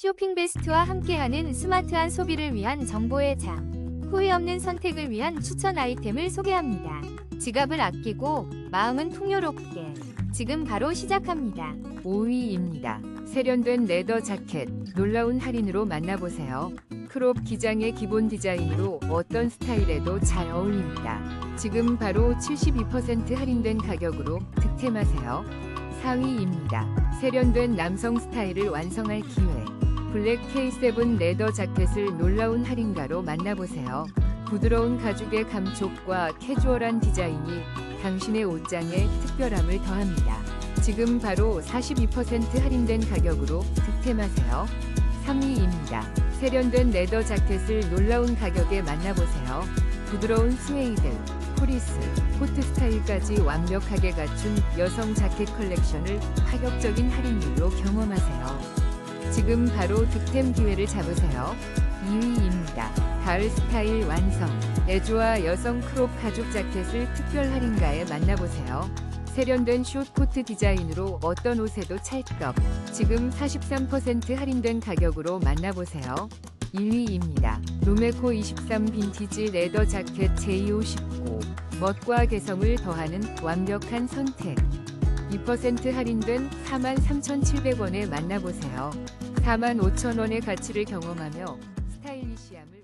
쇼핑 베스트와 함께하는 스마트한 소비를 위한 정보의 장. 후회 없는 선택을 위한 추천 아이템을 소개합니다. 지갑을 아끼고 마음은 풍요롭게. 지금 바로 시작합니다. 5위입니다. 세련된 레더 자켓, 놀라운 할인으로 만나보세요. 크롭 기장의 기본 디자인으로 어떤 스타일에도 잘 어울립니다. 지금 바로 72% 할인된 가격으로 득템하세요. 4위입니다. 세련된 남성 스타일을 완성할 기회. 블랙 K7 레더 자켓을 놀라운 할인가로 만나보세요. 부드러운 가죽의 감촉과 캐주얼한 디자인이 당신의 옷장에 특별함을 더합니다. 지금 바로 42% 할인된 가격으로 득템하세요. 3위입니다. 세련된 레더 자켓을 놀라운 가격에 만나보세요. 부드러운 스웨이드, 포리스, 코트 스타일까지 완벽하게 갖춘 여성 자켓 컬렉션을 파격적인 할인율로 경험하세요. 지금 바로 득템 기회를 잡으세요. 2위입니다. 가을 스타일 완성. 애조와 여성 크롭 가죽 자켓을 특별 할인가에 만나보세요. 세련된 숏코트 디자인으로 어떤 옷에도 찰떡. 지금 43% 할인된 가격으로 만나보세요. 1위입니다. 로메코 23 빈티지 레더 자켓 제259. 멋과 개성을 더하는 완벽한 선택. 2% 할인된 43,700원에 만나보세요. 45,000원의 가치를 경험하며 스타일리시함을